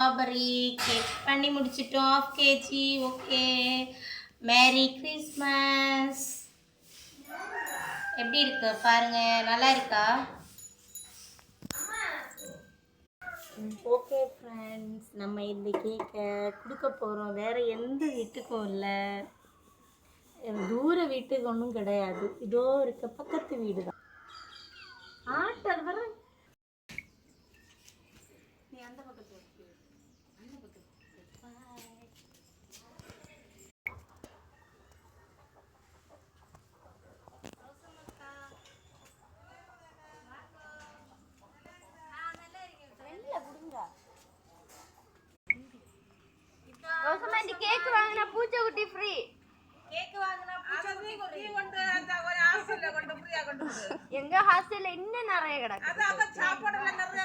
Strawberry cake பண்ணி முடிச்சிட்டோம். Half KG okay merry Christmas எப்படி இருக்கு? பாருங்க நல்லா இருக்கா? ஓகே ஃப்ரெண்ட்ஸ் நம்ம இந்த கேக்கை கொடுக்க போகிறோம் வேறு எந்த வீட்டுக்கும் இல்லை. தூர வீட்டுக்கு ஒன்றும் கிடையாது. இதோ இருக்க பக்கத்து வீடு தான் ஆட்டர் வர. நீ அந்த பக்கத்து இருக்கு. அந்த பக்கத்து Bye. ரோசம்மா இந்த கேக் வாங்கினா பூச்சைக்குட்டி ஃப்ரீ கேக் வாங்கினா கொண்டு அந்த ஒரு ஹாஸ்டல்ல கொண்டு ஃப்ரீயா கொண்டு விடு. எங்க ஹாஸ்டல்ல இன்னும் நிறைய கிடக்கு. சாப்பாடுல நிறைய